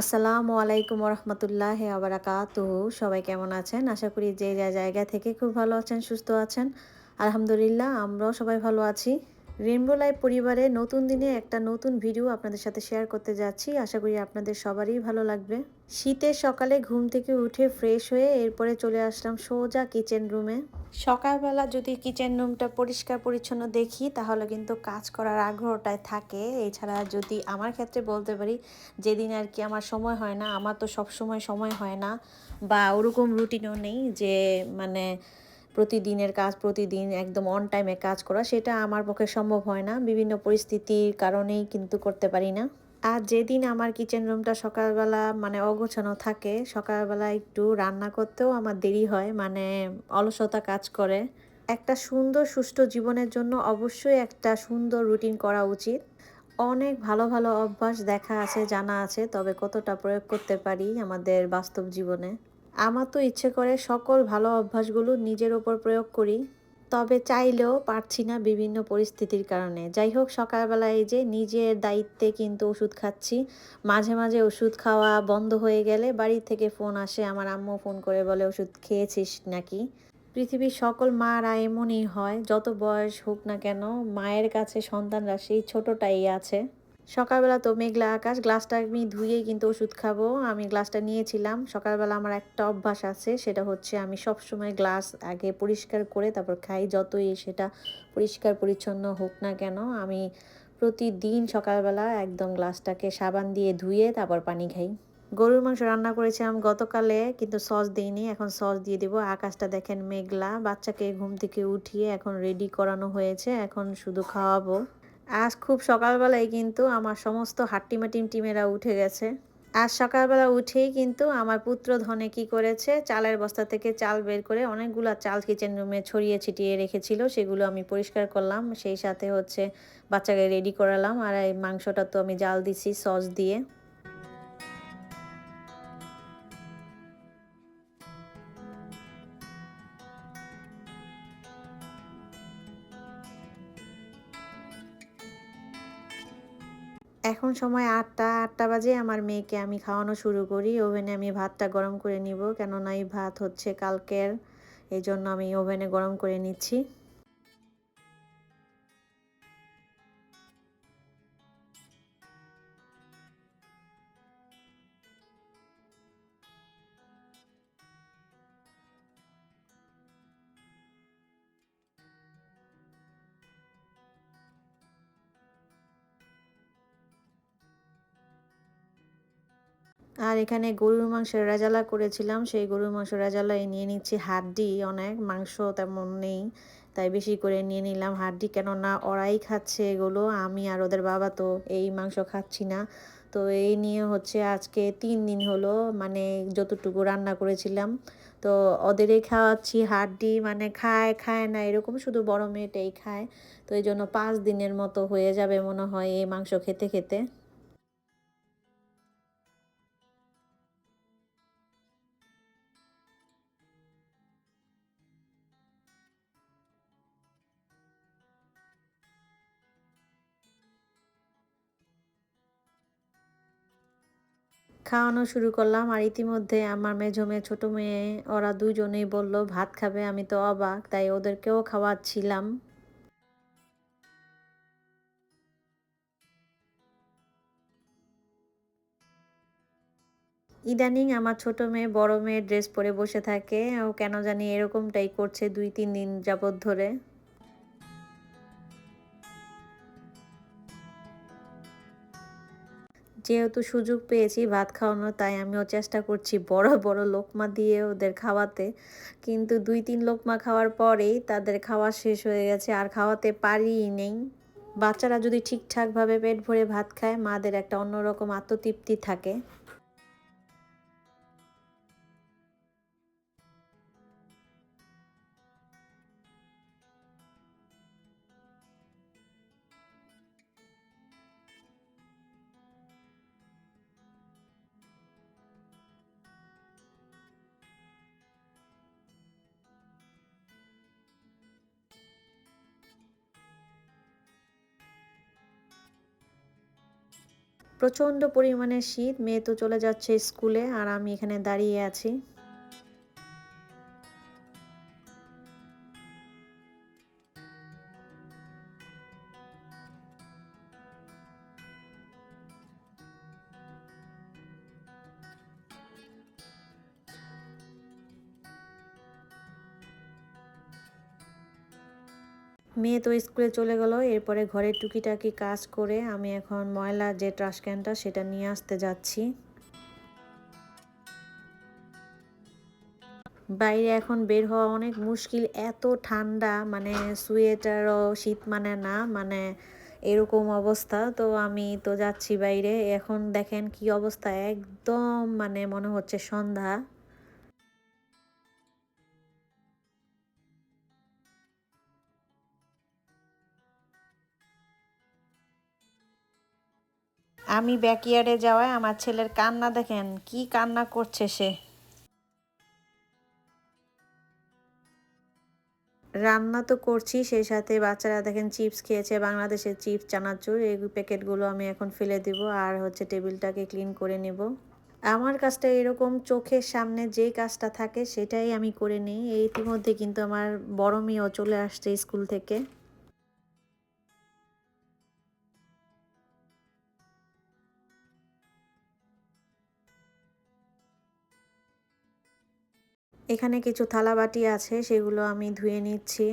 আসসালামু আলাইকুম রহমতুল্লাহ আবরাকাতু সবাই কেমন আছেন? আশা করি যে যা জায়গা থেকে খুব ভালো আছেন, সুস্থ আছেন। আলহামদুলিল্লাহ, আমরাও সবাই ভালো আছি। রেনবো লাইভ পরিবারে নতুন দিনে একটা নতুন ভিডিও আপনাদের সাথে শেয়ার করতে যাচ্ছি। আশা করি আপনাদের সবারই ভালো লাগবে। শীতের সকালে ঘুম থেকে উঠে ফ্রেশ হয়ে এরপরে চলে আসলাম সোজা কিচেন রুমে সকালবেলা যদি কিচেন রুমটা পরিষ্কার পরিচ্ছন্ন দেখি, তাহলে কিন্তু কাজ করার আগ্রহটাই থাকে। এছাড়া যদি আমার ক্ষেত্রে বলতে পারি, যেদিন আর কি আমার সময় হয় না, আমার তো সব সময় সময় হয় না, বা ওরকম রুটিনও নেই যে মানে প্রতিদিনের কাজ, প্রতিদিন একদম অন টাইমে কাজ করা, সেটা আমার পক্ষে সম্ভব হয় না। বিভিন্ন পরিস্থিতির কারণেই কিন্তু করতে পারি না। আর যেদিন আমার কিচেন রুমটা সকালবেলা মানে অগোছানো থাকে, সকালবেলা একটু রান্না করতেও আমার দেরি হয় মানে অলসতা কাজ করে। একটা সুন্দর, সুষ্ঠু জীবনের জন্য অবশ্যই একটা সুন্দর রুটিন করা উচিত। অনেক ভালো ভালো অভ্যাস দেখা আছে, জানা আছে, তবে কতটা প্রয়োগ করতে পারি আমাদের বাস্তব জীবনে? আমার তো ইচ্ছে করে সকল ভালো অভ্যাসগুলো নিজের ওপর প্রয়োগ করি, তবে চাইলেও পারছি না বিভিন্ন পরিস্থিতির কারণে। যাই হোক, সকালবেলা এই যে নিজের দায়িত্বে কিন্তু ওষুধ খাচ্ছি। মাঝে মাঝে ওষুধ খাওয়া বন্ধ হয়ে গেলে বাড়ি থেকে ফোন আসে, আমার আম্মু ফোন করে বলে, ওষুধ খেয়েছিস নাকি? পৃথিবীর সকল মারা এমনই হয়, যত বয়স হোক না কেন, মায়ের কাছে সন্তানরা সেই ছোটটাই আছে। সকালবেলা তো মেঘলা আকাশ গ্লাসটা আমি ধুয়েই কিন্তু ওষুধ খাব। আমি গ্লাসটা নিয়েছিলাম। সকালবেলা আমার একটা অভ্যাস আছে, সেটা হচ্ছে আমি সব সময় গ্লাস আগে পরিষ্কার করে তারপর খাই। যতই সেটা পরিষ্কার পরিচ্ছন্ন হোক না কেন, আমি প্রতিদিন সকালবেলা একদম গ্লাসটাকে সাবান দিয়ে ধুয়ে তারপর পানি খাই। গরুর মাংস রান্না করেছিলাম গতকালে, কিন্তু সস দিইনি। এখন সস দিয়ে দেবো। আকাশটা দেখেন মেঘলা। বাচ্চাকে ঘুম থেকে উঠিয়ে এখন রেডি করানো হয়েছে। এখন শুধু খাওয়াবো। আজ খুব সকালবেলায় কিন্তু আমার সমস্ত হাট্টিমাটিম টিমেরা উঠে গেছে। আজ সকালবেলা উঠেই কিন্তু আমার পুত্র ধনে কি করেছে, চালের বস্তা থেকে চাল বের করে অনেকগুলো চাল কিচেন রুমে ছড়িয়ে ছিটিয়ে রেখেছিল, সেগুলো আমি পরিষ্কার করলাম, সেই সাথে হচ্ছে বাচ্চাকে রেডি করালাম, আর এই মাংসটা তো আমি জাল দিছি সস দিয়ে। এখন সময় আটটা আটটা বাজে। আমার মেয়েকে আমি খাওয়ানো শুরু করি। ওভেনে আমি ভাতটা গরম করে নিব। কেননা এই ভাত হচ্ছে কালকের। এই জন্য আমি ওভেনে গরম করে নিচ্ছি। আর এখানে গরুর মাংসের রাজালা করেছিলাম। সেই গরুর মাংস রাজালাই নিয়ে নিচ্ছি হাড্ডি, অনেক মাংস তেমন নেই, তাই বেশি করে নিয়ে নিলাম হাড্ডি। কেননা ওরাই খাচ্ছে এগুলো, আমি আর ওদের বাবা তো এই মাংস খাচ্ছি না। তো এই নিয়ে হচ্ছে আজকে তিন দিন হলো মানে যতটুকু রান্না করেছিলাম। তো ওদেরই খাওয়াচ্ছি হাড্ডি মানে খায় খায় না, এরকম শুধু বড় মেয়েটাই খায়। তো এই জন্য পাঁচ দিনের মতো হয়ে যাবে মনে হয় এই মাংস খেতে খেতে। খাওয়ানো শুরু করলাম আর ইতিমধ্যে আমার মেঝো মেয়ে ছোটো মেয়ে, ওরা দুজনেই বলল, ভাত খাবে? আমি তো অবাক, তাই ওদেরকেও খাওয়াচ্ছিলাম। ইদানিং আমার ছোট মেয়ে বড় মেয়ে ড্রেস পরে বসে থাকে, ও কেন জানি এরকমটাই করছে দুই তিন দিন যাবৎ ধরে। যেহেতু সুযোগ পেয়েছি ভাত খাওয়ানোর, তাই আমিও চেষ্টা করছি বড় বড় লোকমা দিয়ে ওদের খাওয়াতে। কিন্তু দুই, তিন লোকমা খাওয়ার পরেই তাদের খাওয়া শেষ হয়ে গেছে। আর খাওয়াতে পারিই নেই। বাচ্চারা যদি ঠিকঠাকভাবে পেট ভরে ভাত খায়, মাদের একটা অন্যরকম আত্মতৃপ্তি থাকে। প্রচণ্ড পরিমাণে শীত মেয়ে তো চলে যাচ্ছে স্কুলে আর আমি এখানে দাঁড়িয়ে আছি। মেয়ে তো স্কুলে চলে গেল, এরপরে ঘরের টুকিটাকি কাজ করে আমি এখন ময়লা যে ট্রাশ ক্যানটা সেটা নিয়ে আসতে যাচ্ছি। বাইরে এখন বের হওয়া অনেক মুশকিল, এত ঠান্ডা মানে সোয়েটারও শীত মানে না মানে এরকম অবস্থা, তো আমি তো যাচ্ছি বাইরে। এখন দেখেন কি অবস্থা, একদম মানে মনে হচ্ছে সন্ধ্যা। আমি ব্যাকইয়ার্ডে যাওয়ায় আমার ছেলের কান্না দেখেন, কি কান্না করছে সে। রান্না তো করছি, সেই সাথে বাচ্চারা দেখেন চিপস খেয়েছে, বাংলাদেশের চিপস, চানাচুর, এই প্যাকেটগুলো আমি এখন ফেলে দিব আর হচ্ছে টেবিলটাকে ক্লিন করে নেব। আমার কাজটা এরকম চোখের সামনে যে কাজটা থাকে সেটাই আমি করে নিই। ইতিমধ্যে কিন্তু আমার বড় মেয়েও চলে আসছে স্কুল থেকে। এখানে কিছু থালাবাটি আছে, সেগুলো আমি ধুয়ে নিচ্ছি।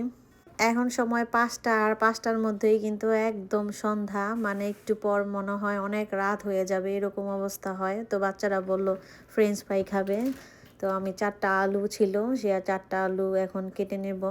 এখন সময় পাঁচটা, আর পাঁচটার মধ্যেই কিন্তু একদম সন্ধ্যা। মানে একটু পর মনে হয় অনেক রাত হয়ে যাবে, এরকম অবস্থা হয়। তো বাচ্চারা বলল ফ্রেঞ্চ ফ্রাই খাবে। তো আমি চারটা আলু ছিল, সে চারটা আলু এখন কেটে নেব।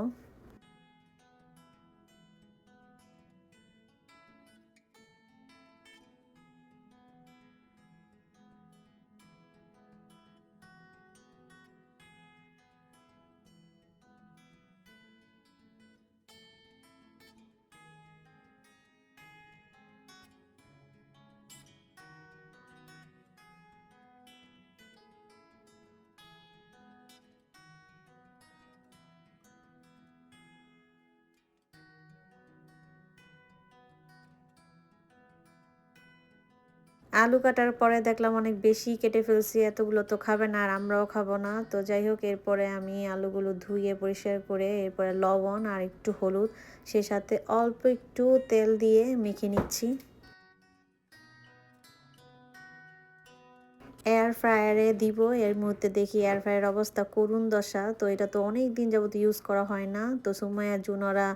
আলু কাটার পরে দেখলাম অনেক বেশি কেটে ফেলছি, এতগুলো তো খাবে না আর আমরাও খাব না। তো যাই হোক, এরপরে আমি আলুগুলো ধুয়ে পরিষ্কার করে, এরপরে লবণ আর একটু হলুদ, সে সাথে অল্প একটু তেল দিয়ে মেখে নিচ্ছি। এয়ার ফ্রায়ারে দিব, এর মুহূর্তে দেখি এয়ার ফ্রায়ার অবস্থা করুণ দশা, তো এটা তো অনেক দিন যাবত ইউজ করা হয় না। তো সুমাইয়া, জুনরা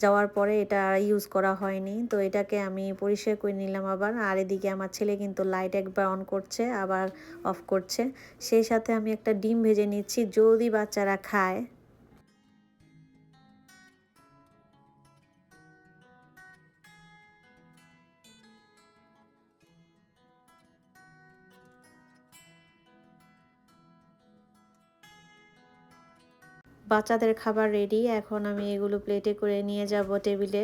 যাওয়ার পরে এটা আর ইউজ করা হয়নি। তো এটাকে আমি পরিষ্কার করে নিলাম আবার। আর এদিকে আমার ছেলে কিন্তু লাইট একবার অন করছে, আবার অফ করছে। সেই সাথে আমি একটা ডিম ভেজে নিচ্ছি। যদি বাচ্চারা খায় বাচ্চাদের খাবার রেডি এখন আমি এগুলো প্লেটে করে নিয়ে যাব টেবিলে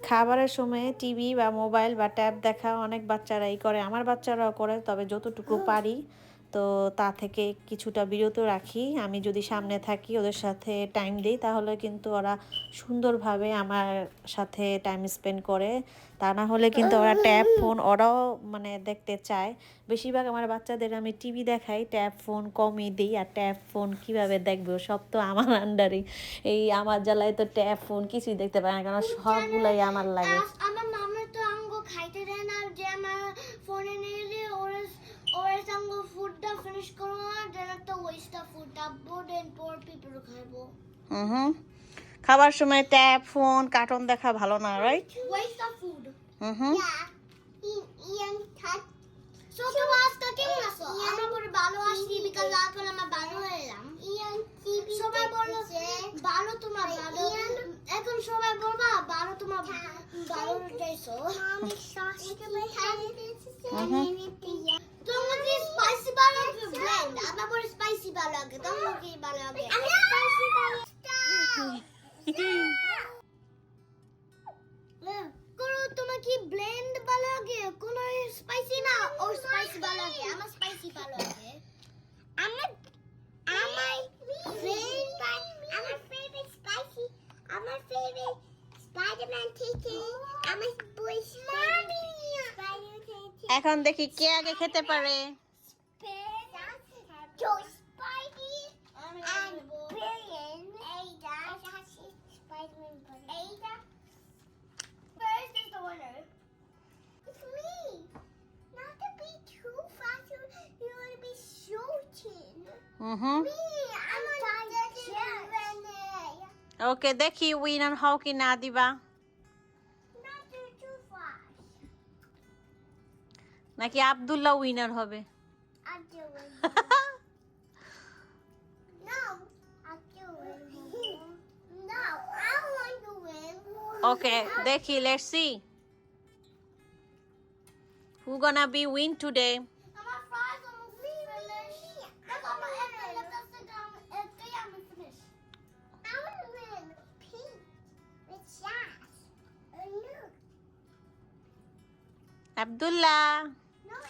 খাবারের সময় টিভি বা মোবাইল বা ট্যাব দেখা অনেক বাচ্চারাই করে। আমার বাচ্চারাও করে, তবে যতটুকু পারি। তো তা থেকে কিছুটা বিরত রাখি। আমি যদি সামনে থাকি ওদের সাথে টাইম দিই তাহলে কিন্তু ওরা সুন্দরভাবে আমার সাথে টাইম স্পেন্ড করে। তা না হলে কিন্তু ওরা ট্যাব ফোন ওরাও মানে দেখতে চায়। বেশিরভাগ আমার বাচ্চাদের আমি টিভি দেখাই ট্যাব ফোন কমই দিই। আর ট্যাব ফোন কীভাবে দেখবে? সব তো আমার আন্ডারই এই আমার জ্বালায় তো ট্যাব ফোন কিছুই দেখতে পারে না কারণ সবগুলাই আমার লাগে। আমার মামা তো আঙ্গো খাইতে দেয় না যে আমার ফোনে নিয়ে দিয়ে ওরা ওরা ফুডটা ফিনিশ করো না দেন একটা ওয়েস্ট অফ ফুডটা বোর্ড এন্ড পোর পিপল খাইবো হুম খাবার সময় ট্যাব ফোন কার্টুন দেখা ভালো না রাইট ওয়েস্ট অফ ফুড হুম ইয়ান কাট সো তোমার আজকে কেমন আছো আমার পরে ভালো আসছি বিকাল রাত হলে আমার ভালো হয়ে এলাম ইয়ান টিভি সবাই বলল ভালো তোমার ভালো এখন সবাই বলবা ভালো তোমার ভালো যাইছো আমি সসকে তোমাকে স্পাইসি ভালো লাগে ব্লেন্ড আমার পরে স্পাইসি ভালো লাগে তোমাকে ভালো লাগে আমি স্পাইসি ভালো লাগে You- You're going to be shooting. Hmm Me. I'm on the winner. ওকে দেখি উইনার হও কি না দিবা নাকি আব্দুল্লাহ উইনার হবে I'll do it. no. I'll do it. No. I want to win. Okay দেখি let's see who gonna be win today And my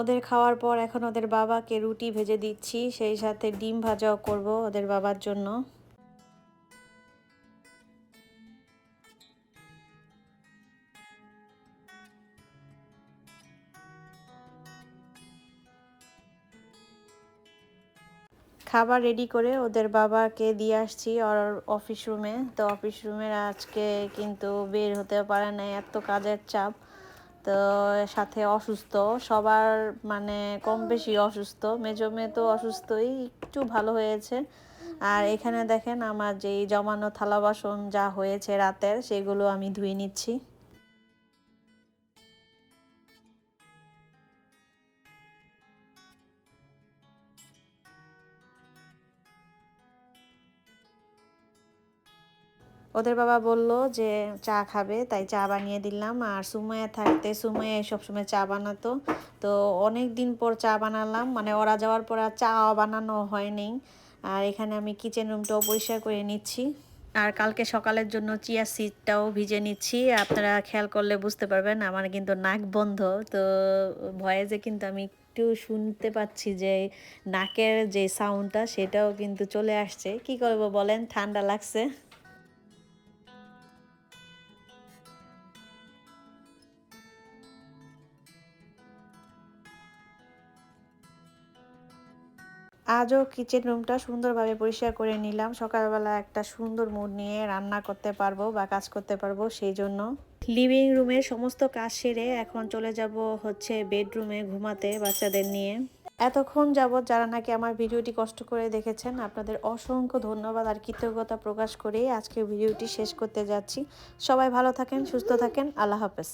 ওদের খাওয়ার পর এখন ওদের বাবাকে রুটি ভেজে দিচ্ছি, সেই সাথে ডিম ভাজাও করব ওদের বাবার জন্য। খাবার রেডি করে ওদের বাবাকে দিয়ে আসছি ওর অফিস রুমে। তো অফিস রুমের আজকে কিন্তু বের হতে পারে না, এত কাজের চাপ। তো সাথে অসুস্থ, সবার মানে কম বেশি অসুস্থ। মেজো মেয়ে তো অসুস্থই, একটু ভালো হয়েছে। আর এখানে দেখেন আমার যেই জমানো থালা বাসন যা হয়েছে রাতের, সেগুলো আমি ধুয়ে নিচ্ছি। ওদের বাবা বলল যে চা খাবে, তাই চা বানিয়ে দিলাম। আর সুমাইয়া থাকতে, সুমাইয়া সবসময় চা বানাতো। তো অনেক দিন পর চা বানালাম মানে ওরা যাওয়ার পর আর চা বানানো হয়নি। আর এখানে আমি কিচেন রুমটাও পরিষ্কার করে নিচ্ছি। আর কালকে সকালের জন্য চিয়া সিডটাও ভিজে নিচ্ছি। আপনারা খেয়াল করলে বুঝতে পারবেন, আমার কিন্তু নাক বন্ধ। তো ভয়েসে কিন্তু আমি একটু শুনতে পাচ্ছি যে নাকের যে সাউন্ডটা সেটাও কিন্তু চলে আসছে। কি করব বলেন, ঠান্ডা লাগছে। আজও কিচেন রুমটা সুন্দরভাবে পরিষ্কার করে নিলাম। সকালবেলা একটা সুন্দর মুড নিয়ে রান্না করতে পারব বা কাজ করতে পারব সেই জন্য। লিভিং রুমের সমস্ত কাজ সেরে এখন চলে যাব হচ্ছে বেডরুমে ঘুমাতে বাচ্চাদের নিয়ে। এতক্ষণ যাবৎ যারা নাকি আমার ভিডিওটি কষ্ট করে দেখেছেন, আপনাদের অসংখ্য ধন্যবাদ আর কৃতজ্ঞতা প্রকাশ করে আজকে ভিডিওটি শেষ করতে যাচ্ছি। সবাই ভালো থাকেন, সুস্থ থাকেন, আল্লাহ হাফেজ।